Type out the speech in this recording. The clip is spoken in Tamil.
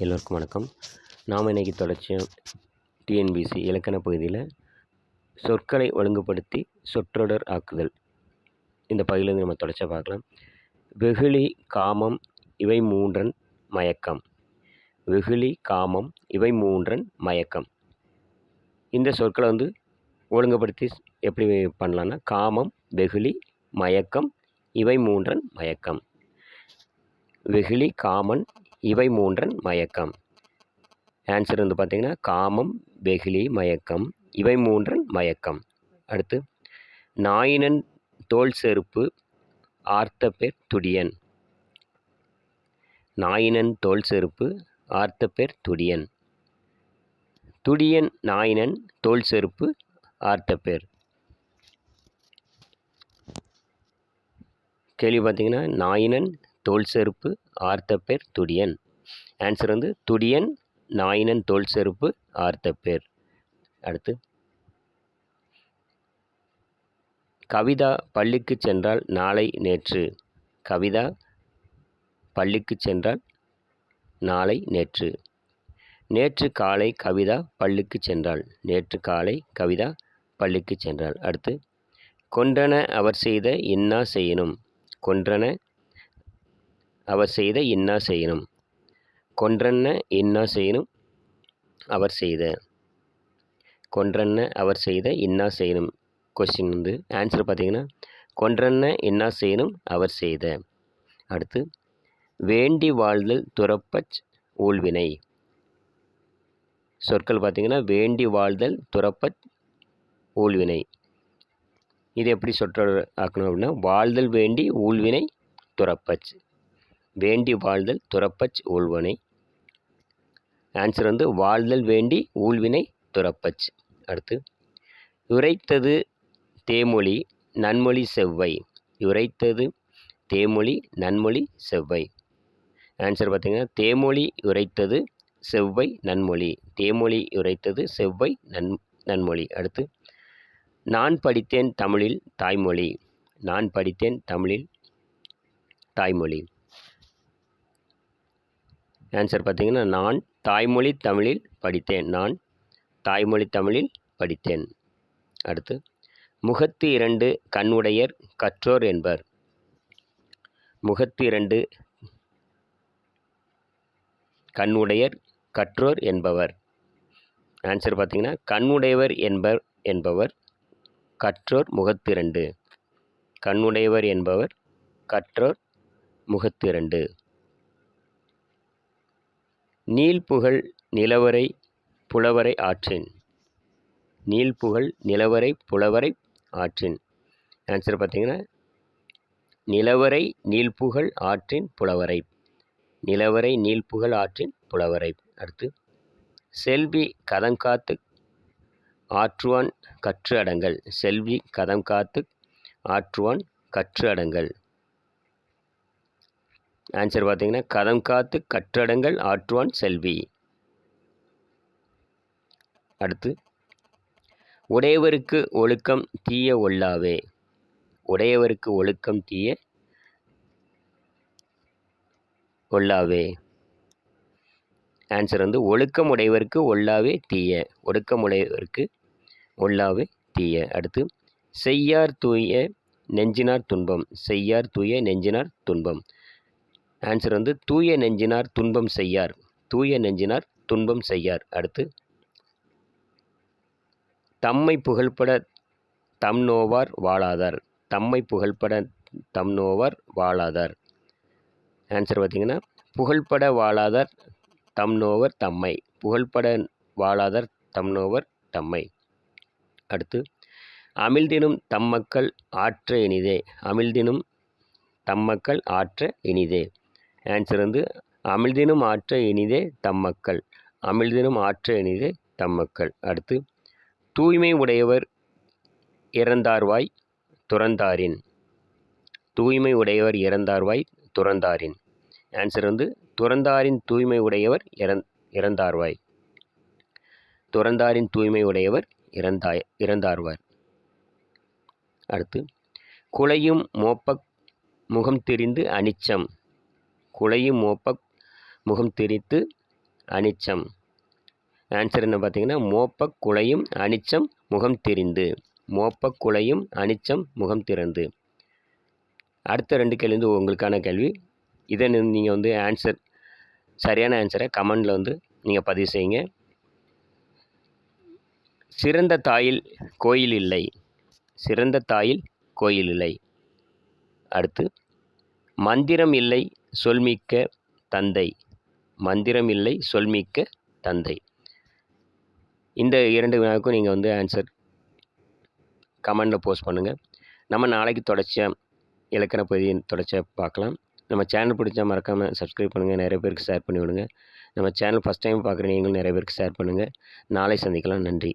எல்லோருக்கும் வணக்கம். நாம் இன்றைக்கி தொடர்ச்சியாக டிஎன்பிசி இலக்கண பகுதியில் சொற்களை ஒழுங்குபடுத்தி சொற்றொடர் ஆக்குதல். இந்த பகுதியிலேருந்து நம்ம தொடர்ச்சியாக பார்க்கலாம். வெகுளி காமம் இவை மூன்றன் மயக்கம். வெகுளி காமம் இவை மூன்றன் மயக்கம். இந்த சொற்களை வந்து ஒழுங்குபடுத்தி எப்படி பண்ணலான்னா காமம் வெகுளி மயக்கம் இவை மூன்றன் மயக்கம். வெகுளி காமன் இவை மூன்றன் மயக்கம். ஆன்சர் வந்து பார்த்திங்கன்னா காமம் வெகுளி மயக்கம். இவை மூன்றன் மயக்கம். அடுத்து நாயினன் தோல் செருப்பு ஆர்த்த பேர் துடியன். நாயினன் தோல் செருப்பு ஆர்த்த பேர் துடியன். துடியன் நாயினன் தோல் செருப்பு ஆர்த்த பேர் கேள்வி பார்த்தீங்கன்னா நாயினன் தோல் செருப்பு ஆர்த்தப்பேர் துடியன் ஆன்சர் வந்து துடியன் நாயினன் தோல் செருப்பு ஆர்த்தப்பேர். அடுத்து. கவிதா பள்ளிக்கு சென்றால் நாளை நேற்று. கவிதா பள்ளிக்கு சென்றால் நாளை நேற்று. நேற்று காலை கவிதா பள்ளிக்கு சென்றாள். நேற்று காலை கவிதா பள்ளிக்கு சென்றாள். அடுத்து. கொன்றன அவர் செய்த இன்னா செய்யணும் கொன்றன அவர் செய்த இன்னா செய்யணும். கொன்றன்ன இன்னா செய்யணும் அவர் செய்த. கொன்றன்ன அவர் செய்த இன்னா செய்யணும். கொஸ்டின் வந்து ஆன்சர் பார்த்தீங்கன்னா கொன்றன்ன இன்னா செய்யணும் அவர் செய்த. அடுத்து வேண்டி வாழ்தல் துறப்பச் ஊழ்வினை. சொற்கள் பார்த்தீங்கன்னா வேண்டி வாழ்தல் துறப்பச் ஊழ்வினை. இது எப்படி சொற்றொடர் ஆக்கணும் அப்படின்னா வாழ்தல் வேண்டி ஊழ்வினை துறப்பச். வேண்டி வாழ்தல் துறப்பச் ஊழ்வினை. ஆன்சர் வந்து வாழ்தல் வேண்டி ஊழ்வினை துறப்பச். அடுத்து உரைத்தது தேமொழி நன்மொழி செவ்வை. உரைத்தது தேமொழி நன்மொழி செவ்வை. ஆன்சர் பார்த்திங்கன்னா தேமொழி உரைத்தது செவ்வை நன்மொழி. தேமொழி உரைத்தது செவ்வை நன் நன்மொழி. அடுத்து நான் படித்தேன் தமிழில் தாய்மொழி. நான் படித்தேன் தமிழில் தாய்மொழி. ஆன்சர் பார்த்தீங்கன்னா நான் தாய்மொழி தமிழில் படித்தேன். நான் தாய்மொழி தமிழில் படித்தேன். அடுத்து முகத்து இரண்டு கண்ணுடையர் கற்றோர் என்பர். முகத்து இரண்டு கண்ணுடையர் கற்றோர் என்பவர். ஆன்சர் பார்த்தீங்கன்னா கண்ணுடையவர் என்பர் என்பவர் கற்றோர் முகத்திரண்டு கண்ணுடையவர் என்பவர் கற்றோர் முகத்திரண்டு நீள்புகழ் நிலவரை புலவரை ஆற்றின். நீள்புகழ் நிலவரை புலவரை ஆற்றின். ஆன்சர் பார்த்தீங்கன்னா நிலவரை நீள்புகழ் ஆற்றின் புலவரை. நிலவரை நீள்புகழ் ஆற்றின் புலவரை. அடுத்து செல்வி கதம் காத்து ஆற்றுவான் கற்று அடங்கல். செல்வி கதம் காத்து ஆற்றுவான் கற்று அடங்கல். ஆன்சர் பார்த்தீங்கன்னா கதம் காத்து கற்றடங்கள் ஆற்றுவான் செல்வி. அடுத்து உடையவருக்கு ஒழுக்கம் தீய ஒல்லாவே. உடையவருக்கு ஒழுக்கம் தீய ஒல்லாவே. ஆன்சர் வந்து ஒழுக்கம் உடையவருக்கு ஒல்லாவே தீய. ஒழுக்கம் உடையவருக்கு ஒல்லாவே தீய. அடுத்து செய்யார் தூய நெஞ்சினார் துன்பம். செய்யார் தூய நெஞ்சினார் துன்பம். ஆன்சர் வந்து தூய நெஞ்சினார் துன்பம் செய்யார். தூய நெஞ்சினார் துன்பம் செய்யார். அடுத்து தம்மை புகழ்பட தம் நோவார் வாழாதார். தம்மை புகழ்பட தம் நோவார் வாழாதார். ஆன்சர் பார்த்திங்கன்னா புகழ்பட வாழாதார் தம் நோவர் தம்மை. புகழ்பட வாழாதார் தம் நோவர் தம்மை. அடுத்து அமிழ்தினும் தம் மக்கள் ஆற்ற இனிதே. அமிழ்தினும் தம் மக்கள் ஆற்ற இனிதே. ஆன்சர் வந்து அமிழ்தினும் ஆற்ற இனிதே தம்மக்கள் அமிழ்தினும் ஆற்ற இனிதே தம்மக்கள் அடுத்து தூய்மை உடையவர் இறந்தார்வாய் துறந்தாரின். தூய்மை உடையவர் இறந்தார்வாய் துறந்தாரின். ஆன்சர் வந்து துறந்தாரின் தூய்மை உடையவர் இறந் இறந்தார்வாய். துறந்தாரின் தூய்மை உடையவர் இறந்தாய் இறந்தார்வார். அடுத்து குலையும் மோப்பக் முகம் திரிந்து அனிச்சம். குலையும் மோப்பக் முகம் திரித்து அனிச்சம். ஆன்சர் என்ன பார்த்தீங்கன்னா மோப்பக் குலையும் அனிச்சம் முகம் திரிந்து. மோப்பக் குலையும் அனிச்சம் முகம் திறந்து. அடுத்த ரெண்டு கேள்வி வந்து உங்களுக்கான கேள்வி. இதை நீங்கள் வந்து ஆன்சர் சரியான ஆன்சரை கமெண்டில் வந்து நீங்கள் பதிவு செய்யுங்க. சிறந்த தாயில் கோயில் இல்லை. சிறந்த தாயில் கோயில் இல்லை. அடுத்து மந்திரம் இல்லை சொல்மிக்க தந்தை. மந்திரம் இல்லை சொல்மிக்க தந்தை. இந்த இரண்டு வினாவுக்கும் நீங்கள் வந்து ஆன்சர் கமெண்டில் போஸ்ட் பண்ணுங்கள் நம்ம நாளைக்கு தொடர்ச்சியாக இலக்கண பகுதியை தொடர்ச்சியாக பார்க்கலாம். நம்ம சேனல் பிடிச்சா மறக்காமல் சப்ஸ்கிரைப் பண்ணுங்கள் நிறைய பேருக்கு ஷேர் பண்ணி விடுங்க நம்ம சேனல் ஃபஸ்ட் டைம் பார்க்குற நீங்களும் நிறைய பேருக்கு ஷேர் பண்ணுங்கள் நாளை சந்திக்கலாம். நன்றி.